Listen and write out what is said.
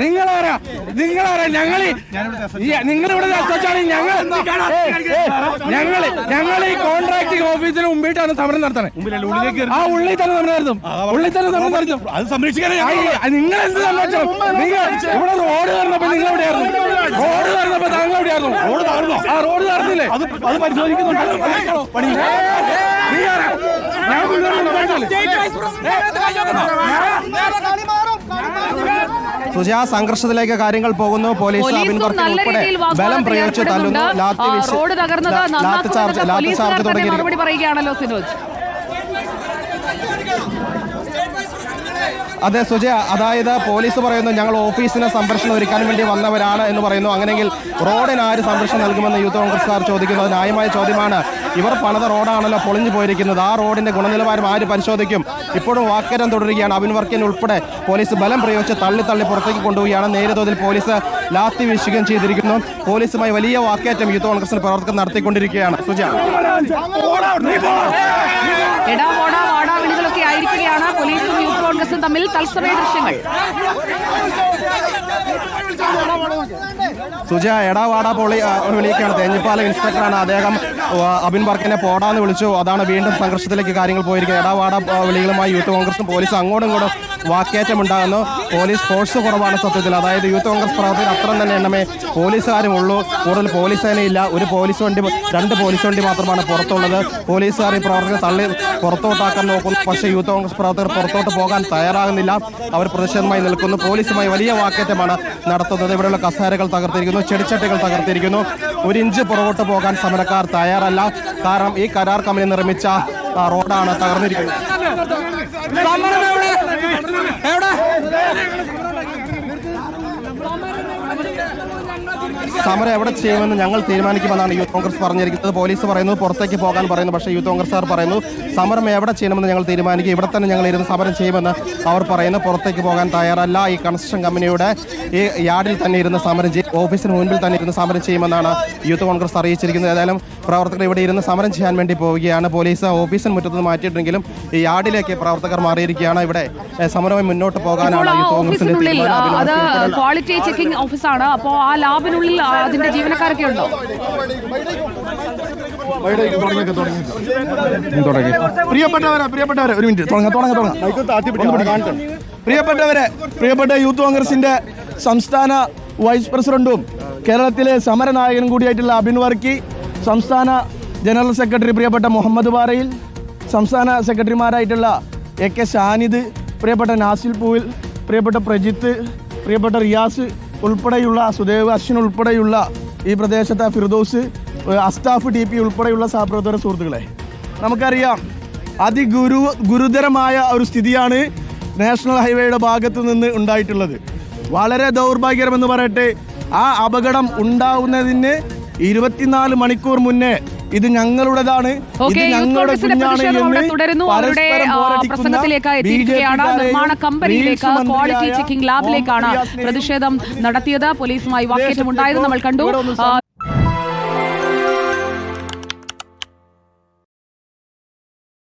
നിങ്ങളാരാ നിങ്ങളാരാ ഞങ്ങൾ നിങ്ങളിവിടെ അസോച്ചാണ് ഞങ്ങൾ ഞങ്ങൾ ഞങ്ങൾ ഈ കോൺട്രാക്ടിംഗ് ഓഫീസിന് മുമ്പിട്ടാണ് സമരം നടത്തുന്നത് ആ ഉള്ളിൽ തന്നെ സമരം നടത്തും ഉള്ളിൽ തന്നെ സമരം നടത്തും അത് സംരക്ഷിക്കാൻ നിങ്ങൾ എന്ത് സംബന്ധിച്ചു നിങ്ങൾ ഇവിടെ റോഡ് കയറുന്നപ്പോ നിങ്ങൾ എവിടെയായിരുന്നു റോഡ് കയറുന്നപ്പോ താങ്കൾ എവിടെയായിരുന്നു റോഡ് താഴ്ന്നോ? ആ റോഡ് കയറുന്നില്ലേ അത് അത് പരിശോധിക്കുന്നുണ്ട്? ഞാൻ? സുജ സംഘർഷത്തിലേക്ക് കാര്യങ്ങൾ പോകുന്നു. പോലീസ് ഉൾപ്പെടെ ബലം പ്രയോഗിച്ച് തല്ലുന്നു. ലാത്തി ചാർജ് ലാത്തി ചാർജ് തുടങ്ങിയിരിക്കുന്നു അതെ സുജയ അതായത് പോലീസ് പറയുന്നു ഞങ്ങൾ ഓഫീസിന് സംരക്ഷണം ഒരുക്കാൻ വേണ്ടി വന്നവരാണ് എന്ന് പറയുന്നു. അങ്ങനെയെങ്കിൽ റോഡിന് ആര് സംരക്ഷണം നൽകുമെന്ന് യൂത്ത് കോൺഗ്രസ്സുകാർ ചോദിക്കുന്നത് ന്യായമായ ചോദ്യമാണ്. ഇവർ പണിത റോഡാണല്ലോ പൊളിഞ്ഞു പോയിരിക്കുന്നത്. ആ റോഡിന്റെ ഗുണനിലവാരം ആര് പരിശോധിക്കും? ഇപ്പോഴും വാക്കേരം തുടരുകയാണ് അബിൻ വർക്കിൻ ഉൾപ്പെടെ. പോലീസ് ബലം പ്രയോഗിച്ച് തള്ളി തള്ളി പുറത്തേക്ക് കൊണ്ടുപോവുകയാണ്. നേരിതോതിൽ പോലീസ് ലാത്തി വീശുകയും ചെയ്തിരിക്കുന്നു. പോലീസുമായി വലിയ വാക്കേറ്റം യൂത്ത് കോൺഗ്രസിന് പ്രവർത്തകർ നടത്തിക്കൊണ്ടിരിക്കുകയാണ്. സുജ. ആയിരിക്കുകയാണ്. പോലീസും യൂത്ത് കോൺഗ്രസും തമ്മിൽ തത്സമയ ദൃശ്യങ്ങൾ. സുജ എടാവാടാ പൊളി വിളിക്കുകയാണ് തേഞ്ഞിപ്പാല ഇൻസ്പെക്ടറാണ് അദ്ദേഹം. അബിൻ വർക്കിനെ പോടാന്ന് വിളിച്ചു. അതാണ് വീണ്ടും സംഘർഷത്തിലേക്ക് കാര്യങ്ങൾ പോയിരിക്കുന്നത്. ഇടവാട വിളികളുമായി യൂത്ത് കോൺഗ്രസും പോലീസും അങ്ങോട്ടും ഇങ്ങോട്ടും വാക്കേറ്റം ഉണ്ടാകുന്നു പോലീസ് ഫോഴ്സ് കുറവാണ് സത്യത്തിൽ. അതായത് യൂത്ത് കോൺഗ്രസ് പ്രവർത്തകർ അത്രയും തന്നെ എണ്ണമേ പോലീസുകാരും ഉള്ളൂ. കൂടുതൽ പോലീസ് സേനയില്ല ഒരു പോലീസ് വണ്ടി രണ്ട് പോലീസ് വണ്ടി മാത്രമാണ് പുറത്തുള്ളത്. പോലീസുകാർ ഈ പ്രവർത്തകർ തള്ളി പുറത്തോട്ടാക്കാൻ നോക്കുന്നു. പക്ഷേ യൂത്ത് കോൺഗ്രസ് പ്രവർത്തകർ പുറത്തോട്ട് പോകാൻ തയ്യാറാകുന്നില്ല. അവർ പ്രതിഷേധമായി നിൽക്കുന്നു. പോലീസുമായി വലിയ വാക്കേറ്റമാണ് നടത്തുന്നത്. ഇവിടെയുള്ള കസേരകൾ തകർത്തിരിക്കുന്നു. ചെടിച്ചട്ടികൾ തകർത്തിരിക്കുന്നു. ഒരു ഇഞ്ച് പുറകോട്ട് പോകാൻ സമരക്കാർ തയ്യാറല്ല. കാരണം ഈ കരാർ കമ്പനി നിർമ്മിച്ച റോഡാണ് തകർന്നിരിക്കുന്നത് സമരം എവിടെ? എവിടെ? സമരം എവിടെ ചെയ്യുമെന്ന് ഞങ്ങൾ തീരുമാനിക്കുമെന്നാണ് യൂത്ത് കോൺഗ്രസ് പറഞ്ഞിരിക്കുന്നത്. പോലീസ് പറയുന്നു പുറത്തേക്ക് പോകാൻ പറയുന്നു പക്ഷേ യൂത്ത് കോൺഗ്രസ്സുകാർ പറയുന്നു സമരം എവിടെ ചെയ്യണമെന്ന് ഞങ്ങൾ തീരുമാനിക്കും. ഇവിടെ തന്നെ ഞങ്ങൾ ഇരുന്ന് സമരം ചെയ്യുമെന്ന് അവർ പറയുന്നു. പുറത്തേക്ക് പോകാൻ തയ്യാറല്ല. ഈ കൺസ്ട്രക്ഷൻ കമ്പനിയുടെ ഈ യാർഡിൽ തന്നെ ഇരുന്ന് സമരം ചെയ്യും. ഓഫീസിന് മുൻപിൽ തന്നെ ഇരുന്ന് സമരം ചെയ്യുമെന്നാണ് യൂത്ത് കോൺഗ്രസ് അറിയിച്ചിരിക്കുന്നത്. ഏതായാലും പ്രവർത്തകർ ഇവിടെ ഇരുന്ന് സമരം ചെയ്യാൻ വേണ്ടി പോവുകയാണ്. പോലീസ് ഓഫീസിന് മുറ്റത്ത് നിന്ന് മാറ്റിയിട്ടെങ്കിലും ഈ യാർഡിലേക്ക് പ്രവർത്തകർ മാറിയിരിക്കുകയാണ്. ഇവിടെ സമരമായി മുന്നോട്ട് പോകാനാണ് യൂത്ത് കോൺഗ്രസിന്റെ ക്വാളിറ്റി ചെക്കിംഗ് ഓഫീസാണ് അപ്പോൾ ആ ലാബിനുള്ളിൽ അതിന്റെ ജീവനക്കാരൊക്കെ ഉണ്ടോ? പ്രിയപ്പെട്ടവരെ പ്രിയപ്പെട്ടവരെ ഒരു മിനിറ്റ്. പ്രിയപ്പെട്ടവരെ പ്രിയപ്പെട്ട യൂത്ത് കോൺഗ്രസിന്റെ സംസ്ഥാന വൈസ് പ്രസിഡന്റും കേരളത്തിലെ സമരനായകനും കൂടിയായിട്ടുള്ള അബിൻ വർക്കി സംസ്ഥാന ജനറൽ സെക്രട്ടറി പ്രിയപ്പെട്ട മുഹമ്മദ് പാറയിൽ സംസ്ഥാന സെക്രട്ടറിമാരായിട്ടുള്ള എ കെ ഷാനിദ് പ്രിയപ്പെട്ട നാസിൽ പൂവിൽ പ്രിയപ്പെട്ട പ്രജിത്ത് പ്രിയപ്പെട്ട റിയാസ് ഉൾപ്പെടെയുള്ള സുദേവ് അശ്വിൻ ഉൾപ്പെടെയുള്ള ഈ പ്രദേശത്തെ ഫിർദോസ് അസ്താഫ് ടി പി ഉൾപ്പെടെയുള്ള സഹപ്രവർത്തക സുഹൃത്തുക്കളെ നമുക്കറിയാം അതിഗുരു ഗുരുതരമായ ഒരു സ്ഥിതിയാണ് നാഷണൽ ഹൈവേയുടെ ഭാഗത്തു നിന്ന് ഉണ്ടായിട്ടുള്ളത്. വളരെ ദൗർഭാഗ്യകരമെന്ന് പറയട്ടെ ആ അപകടം ഉണ്ടാവുന്നതിന് ഇരുപത്തിനാല് മണിക്കൂർ മുന്നേ ഇത് ഞങ്ങളുടേതാണ്. ഇത് ഞങ്ങളുടെ പ്രസംഗത്തിലേക്ക് എത്തിയിരിക്കുകയാണ്. നിർമ്മാണ കമ്പനിയിലേക്ക് ക്വാളിറ്റി ചെക്കിംഗ് ലാബിലേക്കാണ് പ്രതിഷേധം നടത്തിയത്. പോലീസുമായി വാക്കേറ്റം ഉണ്ടായത് നമ്മൾ കണ്ടു.